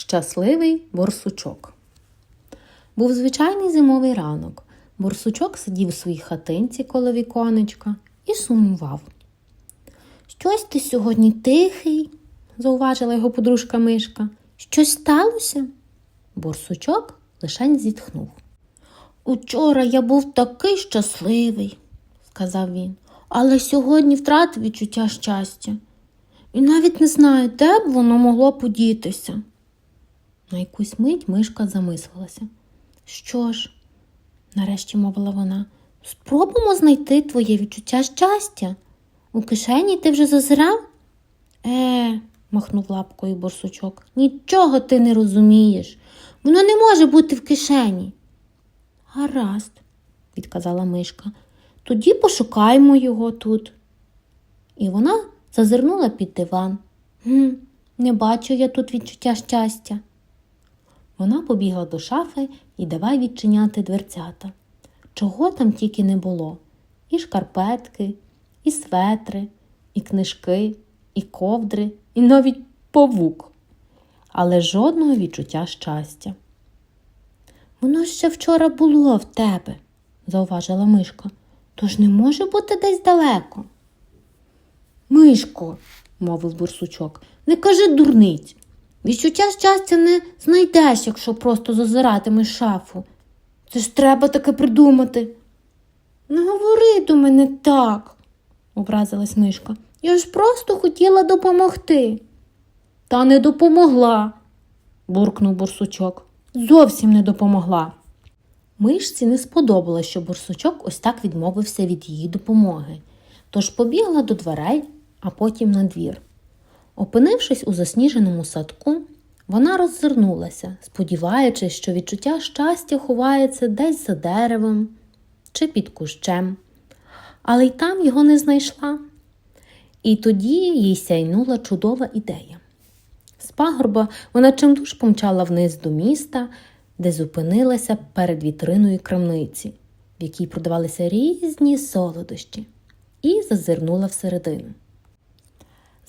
Щасливий борсучок. Був звичайний зимовий ранок. Борсучок сидів у своїй хатинці коло віконечка і сумував. Щось ти сьогодні тихий, зауважила його подружка Мишка. Щось сталося? Борсучок лишень зітхнув. Учора я був такий щасливий, сказав він, але сьогодні втратив відчуття щастя. І навіть не знаю, де б воно могло подітися. На якусь мить мишка замислилася. Що ж, нарешті мовила вона, спробуємо знайти твоє відчуття щастя. У кишені ти вже зазирав? Е, махнув лапкою борсучок, нічого ти не розумієш. Воно не може бути в кишені. Гаразд, відказала мишка. Тоді пошукаємо його тут. І вона зазирнула під диван. Гм, не бачу я тут відчуття щастя. Вона побігла до шафи і давай відчиняти дверцята. Чого там тільки не було: і шкарпетки, і светри, і книжки, і ковдри, і навіть павук. Але жодного відчуття щастя. Воно ще вчора було в тебе, зауважила мишка, тож не може бути десь далеко. Мишко, мовив бурсучок, не кажи дурниць. Відчуття щастя не знайдеш, якщо просто зазиратимеш шафу. Це ж треба таке придумати. Не говори до мене так, образилась мишка. Я ж просто хотіла допомогти. Та не допомогла, буркнув бурсучок. Зовсім не допомогла. Мишці не сподобалось, що бурсучок ось так відмовився від її допомоги, тож побігла до дверей, а потім на двір. Опинившись у засніженому садку, вона роззирнулася, сподіваючись, що відчуття щастя ховається десь за деревом чи під кущем, але й там його не знайшла. І тоді їй сяйнула чудова ідея. З пагорба вона чимдуж помчала вниз до міста, де зупинилася перед вітриною крамниці, в якій продавалися різні солодощі, і зазирнула всередину.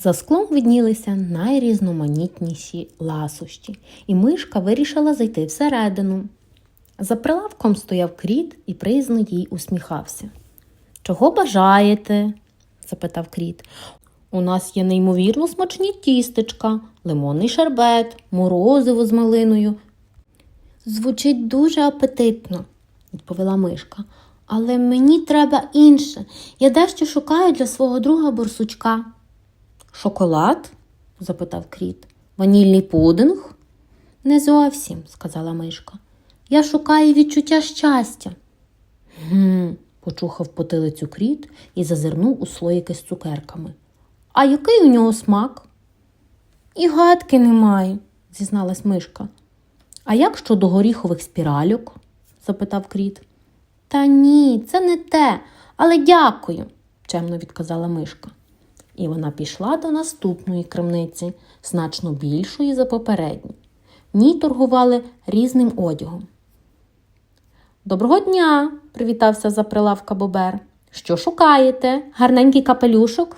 За склом виднілися найрізноманітніші ласощі, і мишка вирішила зайти всередину. За прилавком стояв кріт і приязно їй усміхався. Чого бажаєте? запитав кріт. У нас є неймовірно смачні тістечка, лимонний шербет, морозиво з малиною. Звучить дуже апетитно, відповіла мишка. Але мені треба інше. Я дещо шукаю для свого друга борсучка. Шоколад? запитав кріт. Ванільний пудинг? Не зовсім, сказала мишка. Я шукаю відчуття щастя. Гм, почухав потилицю кріт і зазирнув у слоїки з цукерками. А який у нього смак? І гадки немає, зізналась мишка. А як щодо горіхових спіральок? запитав кріт. Та ні, це не те, але дякую, чемно відказала мишка. І вона пішла до наступної крамниці, значно більшої за попередні. В ній торгували різним одягом. Доброго дня, привітався за прилавка Бобер. Що шукаєте? Гарненький капелюшок?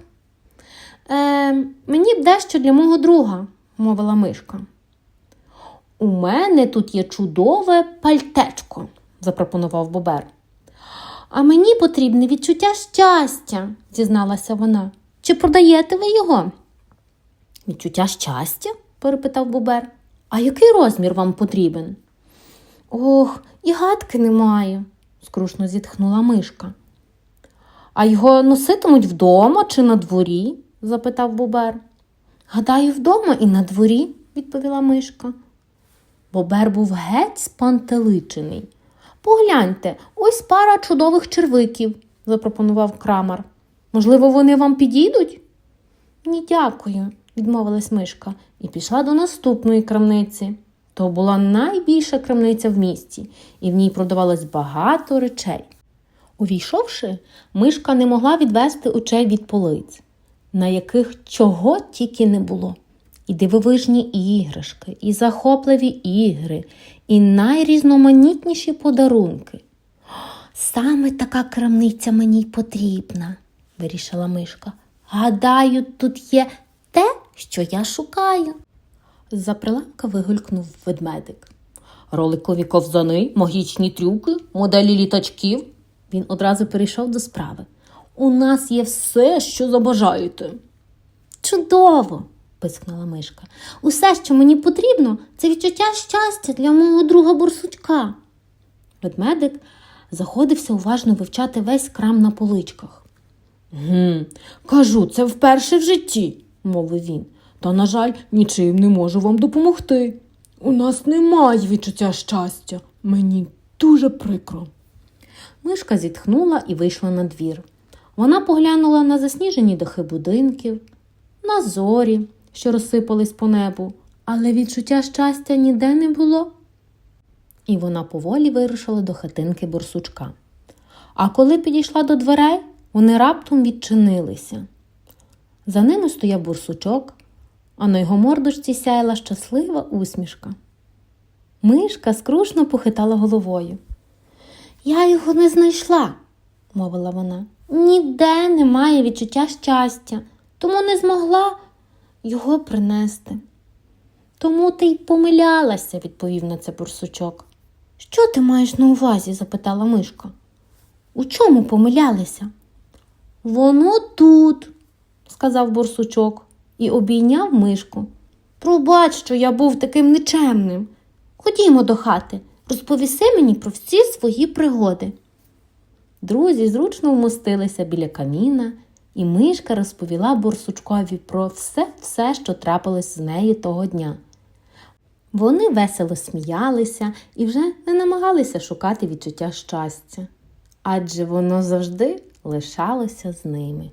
Е, мені б дещо для мого друга, мовила мишка. У мене тут є чудове пальтечко, запропонував Бобер. А мені потрібне відчуття щастя, зізналася вона. Чи продаєте ви його? Відчуття щастя? перепитав Бобер. А який розмір вам потрібен? Ох, і гадки немає, скрушно зітхнула мишка. А його носитимуть вдома чи на дворі? запитав Бобер. Гадаю, вдома і на дворі, відповіла мишка. Бобер був геть спантеличений. Погляньте, ось пара чудових червиків, запропонував крамар. Можливо, вони вам підійдуть? Ні, дякую, відмовилась мишка і пішла до наступної крамниці. То була найбільша крамниця в місті, і в ній продавалось багато речей. Увійшовши, мишка не могла відвести очей від полиць, на яких чого тільки не було. І дивовижні іграшки, і захопливі ігри, і найрізноманітніші подарунки. Саме така крамниця мені й потрібна, вирішила мишка. Гадаю, тут є те, що я шукаю. З-за прилавка вигулькнув ведмедик. Роликові ковзани, магічні трюки, моделі літачків. Він одразу перейшов до справи. У нас є все, що забажаєте. Чудово! пискнула мишка. Усе, що мені потрібно, це відчуття щастя для мого друга борсучка. Ведмедик заходився уважно вивчати весь крам на поличках. Гм, кажу, це вперше в житті, мовив він. Та, на жаль, нічим не можу вам допомогти. У нас немає відчуття щастя. Мені дуже прикро. Мишка зітхнула і вийшла на двір. Вона поглянула на засніжені дахи будинків, на зорі, що розсипались по небу, але відчуття щастя ніде не було. І вона поволі вирушила до хатинки борсучка. А коли підійшла до дверей, вони раптом відчинилися. За ними стояв бурсучок, а на його мордочці сяяла щаслива усмішка. Мишка скрушно похитала головою. Я його не знайшла, мовила вона. Ніде немає відчуття щастя, тому не змогла його принести. Тому ти й помилялася, відповів на це бурсучок. Що ти маєш на увазі? запитала мишка. У чому помилялися? Воно тут, сказав борсучок і обійняв мишку. Пробач, що я був таким нечемним. Ходімо до хати, розповіси мені про всі свої пригоди. Друзі зручно вмостилися біля каміна, і мишка розповіла борсучкові про все, все, що трапилось з нею того дня. Вони весело сміялися і вже не намагалися шукати відчуття щастя, адже воно завжди лишалося з ними.